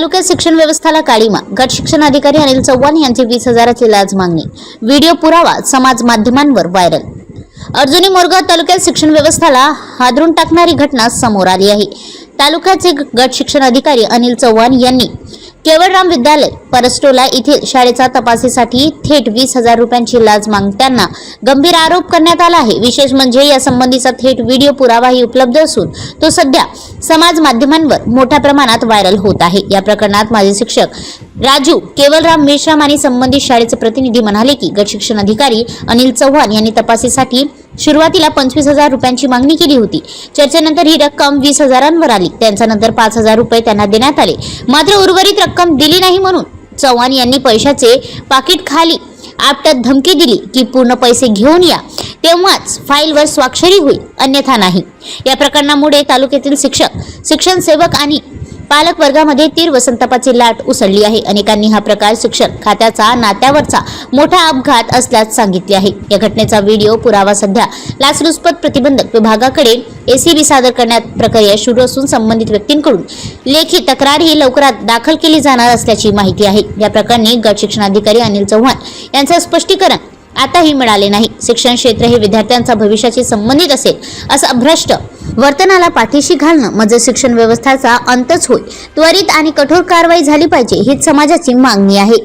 तालुक्यात शिक्षण व्यवस्थाला काळीमा गट शिक्षण अधिकारी अनिल चव्हाण यांची वीस हजाराची लाच मागणी. व्हिडिओ पुरावा समाज माध्यमांवर व्हायरल. अर्जुनी मोरगाव तालुक्यात शिक्षण व्यवस्थेला हादरून टाकणारी घटना समोर आली आहे. तालुक्याचे गट शिक्षण अधिकारी अनिल चव्हाण यांनी केवळराम विद्यालय परस्टोला येथील शाळेचा तपासीसाठी थेट वीस हजार रुपयांची लाच मागताना गंभीर आरोप करण्यात आला आहे. विशेष म्हणजे या संबंधीचा थेट व्हिडिओ पुरावाही उपलब्ध असून तो सध्या समाज माध्यमांवर मोठ्या प्रमाणात व्हायरल होत आहे. या प्रकरणात माजी शिक्षक राजू केवलराम मेश्राम आणि संबंधित शाळेचे प्रतिनिधी म्हणाले की गट शिक्षण अधिकारी अनिल चव्हाण यांनी तपासीसाठी सुरुवातीला पंचवीस हजार रुपयांची मागणी केली होती. चर्चेनंतर ही रक्कम वीस हजारांवर आली. त्यांच्यानंतर पाच हजार रुपये त्यांना देण्यात आले. मात्र उर्वरित रक्कम दिली नाही म्हणून चव्हाण यांनी पैशाचे पाकिट खाली आपटत धमकी दिली की पूर्ण पैसे घेऊन या. तेव्हाच फाईलवर स्वाक्षरी होईल. अन्यथा नाही. या प्रकरणामुळे तालुक्यातील शिक्षक शिक्षण सेवक आणि पालक वर्गामध्ये तीव्र संतापाची लाट उसळली आहे. अनेकांनी हा प्रकार शिक्षण खात्याचा नात्यावरचा मोठा अपघात असल्याचं सांगितले आहे. या घटनेचा व्हिडिओ पुरावा सध्या लाचलुचपत प्रतिबंधक विभागाकडे एसीबी सादर करण्यात प्रक्रिया सुरू असून संबंधित व्यक्तींकडून लेखी तक्रार ही लवकरात दाखल केली जाणार असल्याची माहिती आहे. या प्रकरणी गट शिक्षणाधिकारी अनिल चव्हाण यांचं स्पष्टीकरण आताही मिळाले नाही. शिक्षण क्षेत्र हे विद्यार्थ्यांचा भविष्याशी संबंधित असेल असं भ्रष्ट वर्तनाला पाठीशी घालणं म्हणजे शिक्षण व्यवस्थेचा अंतच होय. त्वरित आणि कठोर कारवाई झाली पाहिजे हीच समाजाची मागणी आहे.